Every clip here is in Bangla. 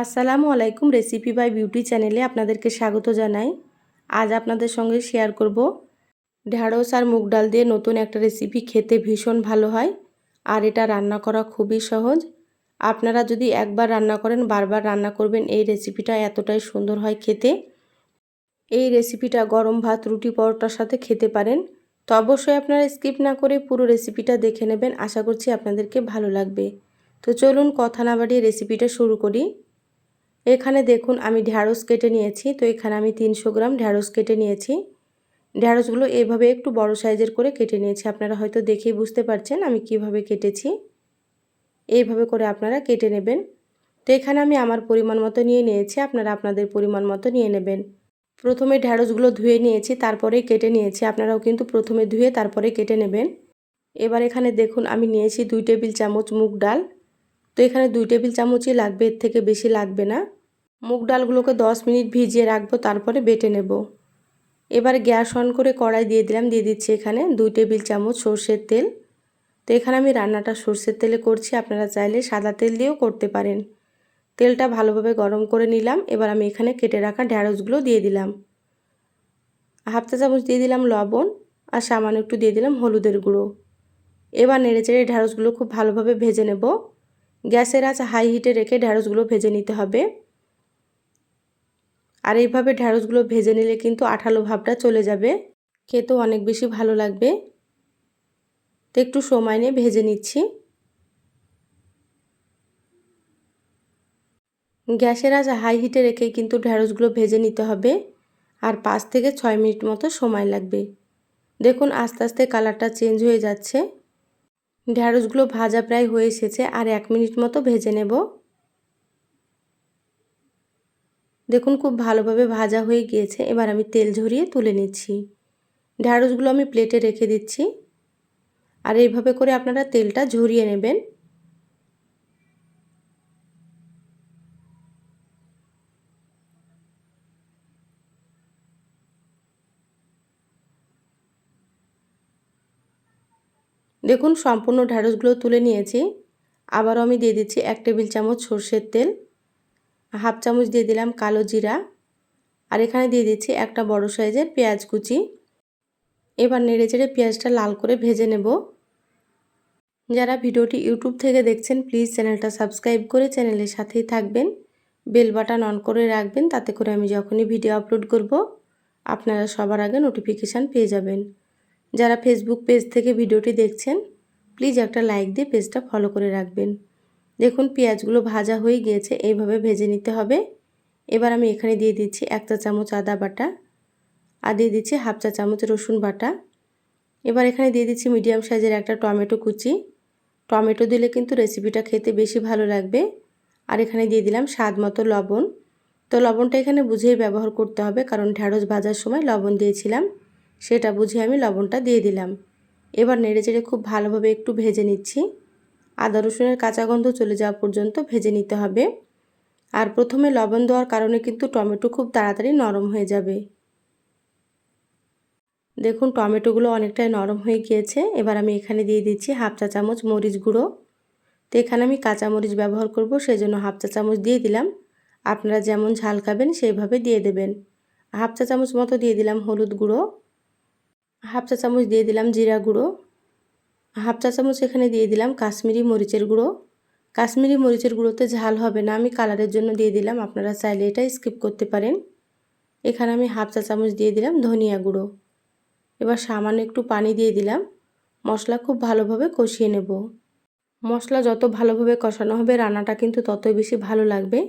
আসসালামু আলাইকুম রেসিপি বাই বিউটি চ্যানেলে আপনাদেরকে স্বাগত জানাই। আজ আপনাদের সঙ্গে শেয়ার করব ঢ্যাঁড়স আর মুগ ডাল দিয়ে নতুন একটা রেসিপি খেতে ভীষণ ভালো হয়, আর এটা রান্না করা খুবই সহজ। আপনারা যদি একবার রান্না করেন, বারবার রান্না করবেন, এই রেসিপিটা এতটাই সুন্দর হয় খেতে। এই রেসিপিটা গরম ভাত, রুটি, পরোটার সাথে খেতে পারেন। তো অবশ্যই আপনারা স্কিপ না করে পুরো রেসিপিটা দেখে নেবেন, আশা করছি আপনাদেরকে ভালো লাগবে। তো চলুন কথা না বাড়িয়ে রেসিপিটা শুরু করি। এখানে দেখুন আমি ঢ্যাঁড়স কেটে নিয়েছি, তো এখানে আমি তিনশো গ্রাম ঢ্যাঁড়স কেটে নিয়েছি। ঢ্যাঁড়সগুলো এভাবে একটু বড় সাইজের করে কেটে নিয়েছি, আপনারা হয়তো দেখেই বুঝতে পারছেন আমি কীভাবে কেটেছি। এইভাবে করে আপনারা কেটে নেবেন। তো এখানে আমি আমার পরিমাণ মতো নিয়ে নিয়েছি, আপনারা আপনাদের পরিমাণ মতো নিয়ে নেবেন। প্রথমে ঢ্যাঁড়সগুলো ধুয়ে নিয়েছি তারপরেই কেটে নিয়েছি, আপনারাও কিন্তু প্রথমে ধুয়ে তারপরে কেটে নেবেন। এবার এখানে দেখুন আমি নিয়েছি দুই টেবিল চামচ মুগ ডাল। তো এখানে দুই টেবিল চামচই লাগবে, এর থেকে বেশি লাগবে না। মুগ ডালগুলোকে দশ মিনিট ভিজিয়ে রাখব, তারপরে বেটে নেব। এবার গ্যাস অন করে কড়াই দিয়ে দিলাম, দিয়ে দিচ্ছি এখানে দুই টেবিল চামচ সর্ষের তেল। তো এখানে আমি রান্নাটা সর্ষের তেলে করছি, আপনারা চাইলে সাদা তেল দিয়েও করতে পারেন। তেলটা ভালোভাবে গরম করে নিলাম, এবার আমি এখানে কেটে রাখা ঢ্যাঁড়সগুলো দিয়ে দিলাম। হাফ চা চামচ দিয়ে দিলাম লবণ আর সামান্য একটু দিয়ে দিলাম হলুদের গুঁড়ো। এবার নেড়ে চেড়ে ঢ্যাঁড়সগুলো খুব ভালোভাবে ভেজে নেব। গ্যাসের আঁচ হাই হিটে রেখে ঢ্যাঁড়সগুলো ভেজে নিতে হবে। আর এইভাবে ঢ্যাঁড়সগুলো ভেজে নিলে কিন্তু আঠালো ভাবটা চলে যাবে। খেতেও অনেক বেশি ভালো লাগবে। তো একটু সময় নিয়ে ভেজে নিচ্ছি। গ্যাসের আজ হাই হিটে রেখে কিন্তু ঢ্যাঁড়সগুলো ভেজে নিতে হবে। আর পাঁচ থেকে ছয় মিনিট মতো সময় লাগবে। দেখুন আস্তে আস্তে কালারটা চেঞ্জ হয়ে যাচ্ছে। ঢ্যাঁড়সগুলো ভাজা প্রায় হয়ে এসেছে, আর এক মিনিট মতো ভেজে নেব। দেখুন খুব ভালোভাবে ভাজা হয়ে গিয়েছে, এবার আমি তেল ঝরিয়ে তুলে নিচ্ছি। ঢ্যাঁড়সগুলো আমি প্লেটে রেখে দিচ্ছি, আর এইভাবে করে আপনারা তেলটা ঝরিয়ে নেবেন। দেখুন, সম্পূর্ণ ঢ্যাঁড়সগুলো তুলে নিয়েছি। আবারও আমি দিয়ে দিচ্ছি এক টেবিল চামচ সর্ষের তেল, হাফ চামচ দিয়ে দিলাম কালো জিরা, আর এখানে দিয়ে দিচ্ছি একটা বড় সাইজের পেঁয়াজ কুচি। এবার নেড়ে চেড়ে পেঁয়াজটা লাল করে ভেজে নেব। যারা ভিডিওটি ইউটিউব থেকে দেখছেন, প্লিজ চ্যানেলটা সাবস্ক্রাইব করে চ্যানেলের সাথেই থাকবেন। বেল বাটন অন করে রাখবেন, তাতে করে আমি যখনই ভিডিও আপলোড করব, আপনারা সবার আগে নোটিফিকেশান পেয়ে যাবেন। যারা ফেসবুক পেজ থেকে ভিডিওটি দেখছেন প্লিজ একটা লাইক দিয়ে পেজটা ফলো করে রাখবেন। দেখুন, পেঁয়াজগুলো ভাজা হয়ে গিয়েছে, এইভাবে ভেজে নিতে হবে। এবার আমি এখানে দিয়ে দিচ্ছি এক চা চামচ আদা বাটা আর দিয়ে দিচ্ছি হাফ চা চামচ রসুন বাটা। এবার এখানে দিয়ে দিচ্ছি মিডিয়াম সাইজের একটা টমেটো কুচি। টমেটো দিলে কিন্তু রেসিপিটা খেতে বেশি ভালো লাগবে। আর এখানে দিয়ে দিলাম স্বাদ মতো লবণ। তো লবণটা এখানে বুঝেই ব্যবহার করতে হবে, কারণ ঢ্যাঁড়স ভাজার সময় লবণ দিয়েছিলাম। সেটা বুঝে আমি লবণটা দিয়ে দিলাম। এবার নেড়ে চেড়ে খুব ভালোভাবে একটু ভেজে নিচ্ছি। আদা রসুনের কাঁচা গন্ধ চলে যাওয়া পর্যন্ত ভেজে নিতে হবে। আর প্রথমে লবণ দেওয়ার কারণে কিন্তু টমেটো খুব তাড়াতাড়ি নরম হয়ে যাবে। দেখুন, টমেটোগুলো অনেকটাই নরম হয়ে গিয়েছে। এবার আমি এখানে দিয়ে দিচ্ছি হাফ চা চামচ মরিচ গুঁড়ো। তো এখানে আমি কাঁচা মরিচ ব্যবহার করব সেই জন্য হাফ চা চামচ দিয়ে দিলাম। আপনারা যেমন ঝাল খাবেন সেইভাবে দিয়ে দেবেন। হাফ চা চামচ মতো দিয়ে দিলাম হলুদ গুঁড়ো। হাফ চা চামচ দিয়ে দিলাম জিরা গুঁড়ো। হাফ চা চামচ এখানে দিয়ে দিলাম কাশ্মীরি মরিচের গুঁড়ো। কাশ্মীরি মরিচের গুঁড়োতে ঝাল হবে না, আমি কালারের জন্য দিয়ে দিলাম, আপনারা চাইলে এটা স্কিপ করতে পারেন। এখানে আমি হাফ চা চামচ দিয়ে দিলাম ধনিয়া গুঁড়ো। এবার সামান্য একটু পানি দিয়ে দিলাম, মশলা খুব ভালোভাবে কষিয়ে নেব। মশলা যত ভালোভাবে কষানো হবে, রান্নাটা কিন্তু ততই বেশি ভালো লাগবে।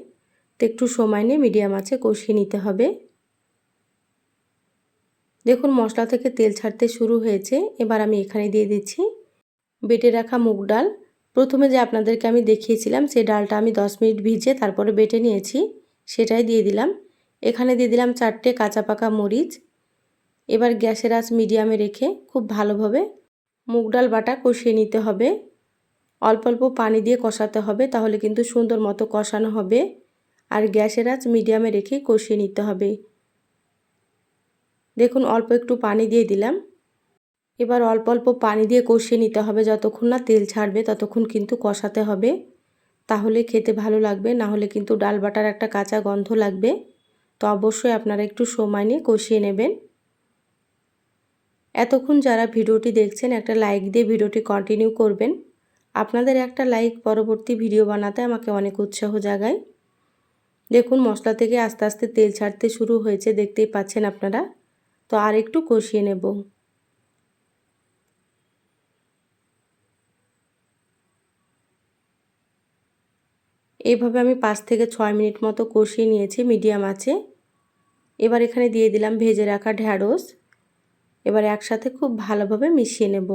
তো একটু সময় নিয়ে মিডিয়াম আছে কষিয়ে নিতে হবে। দেখুন, মশলা থেকে তেল ছাড়তে শুরু হয়েছে। এবার আমি এখানে দিয়ে দিচ্ছি বেটে রাখা মুগ ডাল। প্রথমে যে আপনাদেরকে আমি দেখিয়েছিলাম সেই ডালটা আমি দশ মিনিট ভিজে তারপরে বেটে নিয়েছি, সেটাই দিয়ে দিলাম। এখানে দিয়ে দিলাম চারটে কাঁচা পাকা মরিচ। এবার গ্যাসের আঁচ মিডিয়ামে রেখে খুব ভালোভাবে মুগ ডাল বাটা কষিয়ে নিতে হবে। অল্প অল্প পানি দিয়ে কষাতে হবে, তাহলে কিন্তু সুন্দর মতো কষানো হবে। আর গ্যাসের আঁচ মিডিয়ামে রেখে কষিয়ে নিতে হবে। দেখুন, অল্প একটু পানি দিয়ে দিলাম। এবার অল্প অল্প পানি দিয়ে কষিয়ে নিতে হবে। যতক্ষণ না তেল ছাড়বে, ততক্ষণ কিন্তু কষাতে হবে। তাহলে খেতে ভালো লাগবে, না হলে কিন্তু ডাল বাটার একটা কাঁচা গন্ধ লাগবে। তো অবশ্যই আপনারা একটু সময় নিয়ে কষিয়ে নেবেন। এতক্ষণ যারা ভিডিওটি দেখছেন, একটা লাইক দিয়ে ভিডিওটি কন্টিনিউ করবেন। আপনাদের একটা লাইক পরবর্তী ভিডিও বানাতে আমাকে অনেক উৎসাহ জাগায়। দেখুন, মশলা থেকে আস্তে আস্তে তেল ছাড়তে শুরু হয়েছে, দেখতেই পাচ্ছেন আপনারা। তো আর একটু কষিয়ে নেব। এইভাবে আমি পাঁচ থেকে ছয় মিনিট মতো কষিয়ে নিয়েছি মিডিয়াম আছে এবার এখানে দিয়ে দিলাম ভেজে রাখা ঢ্যাঁড়স। এবার একসাথে খুব ভালোভাবে মিশিয়ে নেব।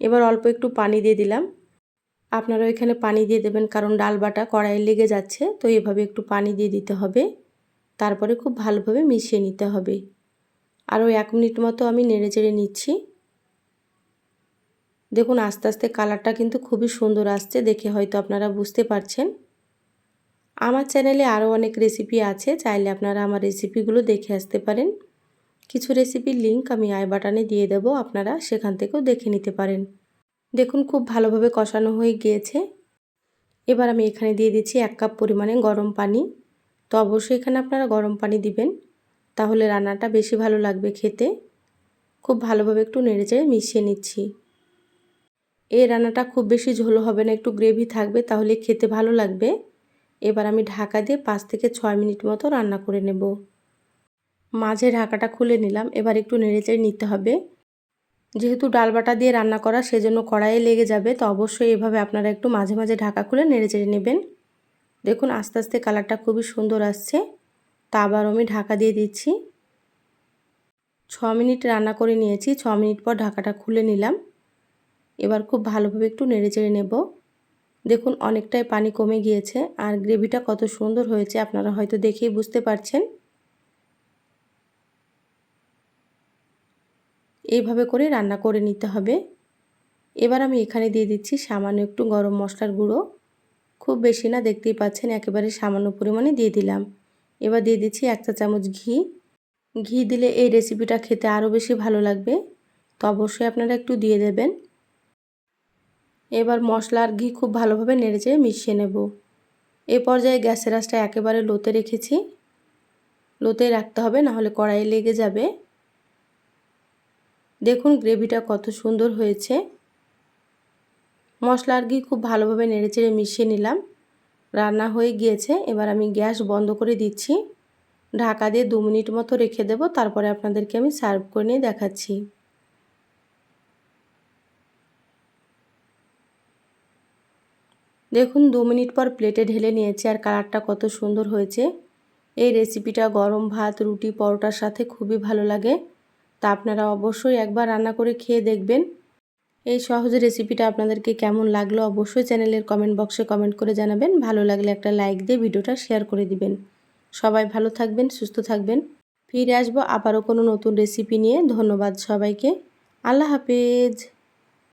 এবার অল্প একটু পানি দিয়ে দিলাম। আপনারা এখানে পানি দিয়ে দেবেন, কারণ ডাল বাটা কড়াইয়ে লেগে যাচ্ছে, তো এভাবে একটু পানি দিয়ে দিতে হবে। তারপরে খুব ভালোভাবে মিশিয়ে নিতে হবে। আরও এক মিনিট মতো আমি নেড়ে চেড়ে নিচ্ছি। দেখুন, আস্তে আস্তে কালারটা কিন্তু খুবই সুন্দর আসছে, দেখে হয়তো আপনারা বুঝতে পারছেন। আমার চ্যানেলে আরও অনেক রেসিপি আছে, চাইলে আপনারা আমার রেসিপিগুলো দেখে আসতে পারেন। কিছু রেসিপির লিঙ্ক আমি আই বাটনে দিয়ে দেব, আপনারা সেখান থেকেও দেখে নিতে পারেন। দেখুন, খুব ভালোভাবে কষানো হয়ে গিয়েছে। এবার আমি এখানে দিয়ে দিচ্ছি এক কাপ পরিমাণে গরম পানি। তো অবশ্যই এখানে আপনারা গরম পানি দিবেন, তাহলে রান্নাটা বেশি ভালো লাগবে খেতে। খুব ভালোভাবে একটু নেড়েচেড়ে মিশিয়ে নিচ্ছি। এই রান্নাটা খুব বেশি ঝোল হবে না, একটু গ্রেভি থাকবে, তাহলে খেতে ভালো লাগবে। এবার আমি ঢাকা দিয়ে পাঁচ থেকে ছয় মিনিট মতো রান্না করে নেব। মাঝে ঢাকাটা খুলে নিলাম, এবার একটু নেড়েচেড়ে নিতে হবে। যেহেতু ডাল বাটা দিয়ে রান্না করা, সেজন্য কড়াইয়ে লেগে যাবে, তো অবশ্যই এভাবে আপনারা একটু মাঝে মাঝে ঢাকা খুলে নেড়ে চেড়ে নেবেন। দেখুন, আস্তে আস্তে কালারটা খুবই সুন্দর আসছে। তা আবার আমি ঢাকা দিয়ে দিচ্ছি। ছ মিনিট রান্না করে নিয়েছি, ছ মিনিট পর ঢাকাটা খুলে নিলাম। এবার খুব ভালোভাবে একটু নেড়ে চেড়ে নেব। দেখুন, অনেকটাই পানি কমে গিয়েছে, আর গ্রেভিটা কত সুন্দর হয়েছে, আপনারা হয়তো দেখেই বুঝতে পারছেন। এইভাবে করে রান্না করে নিতে হবে। এবার আমি এখানে দিয়ে দিচ্ছি সামান্য একটু গরম মশলার গুঁড়ো। খুব বেশি না, দেখতেই পাচ্ছেন একেবারে সামান্য পরিমাণে দিয়ে দিলাম। এবার দিয়ে দিচ্ছি এক চা চামচ ঘি। ঘি দিলে এই রেসিপিটা খেতে আরও বেশি ভালো লাগবে। তো অবশ্যই আপনারা একটু দিয়ে দেবেন। এবার মশলা আর ঘি খুব ভালোভাবে নেড়েচেড়ে মিশিয়ে নেব। এই পর্যায়ে গ্যাসের আঁচটা একেবারে লোতে রেখেছি। লোতে রাখতে হবে, নাহলে কড়াইয়ে লেগে যাবে। দেখুন গ্রেভিটা কত সুন্দর হয়েছে। মশলা আর ঘি খুব ভালোভাবে নেড়েচেড়ে মিশিয়ে নিলাম। রান্না হয়ে গিয়েছে, এবার আমি গ্যাস বন্ধ করে দিচ্ছি। ঢাকা দিয়ে দু মিনিট মতো রেখে দেব, তারপরে আপনাদেরকে আমি সার্ভ করে নিয়ে দেখাচ্ছি। দেখুন দু মিনিট পর প্লেটে ঢেলে নিয়েছি, আর কালারটা কত সুন্দর হয়েছে। এই রেসিপিটা গরম ভাত, রুটি, পরোটার সাথে খুবই ভালো লাগে। তা আপনারা অবশ্যই একবার রান্না করে খেয়ে দেখবেন। এই সহজ রেসিপিটা আপনাদেরকে কেমন লাগল অবশ্যই চ্যানেলের কমেন্ট বক্সে কমেন্ট করে জানাবেন। ভালো লাগলে একটা লাইক দিয়ে ভিডিওটা শেয়ার করে দিবেন। সবাই ভালো থাকবেন, সুস্থ থাকবেন। ফিরে আসব আবারও কোনো নতুন রেসিপি নিয়ে। ধন্যবাদ সবাইকে। আল্লাহ হাফেজ।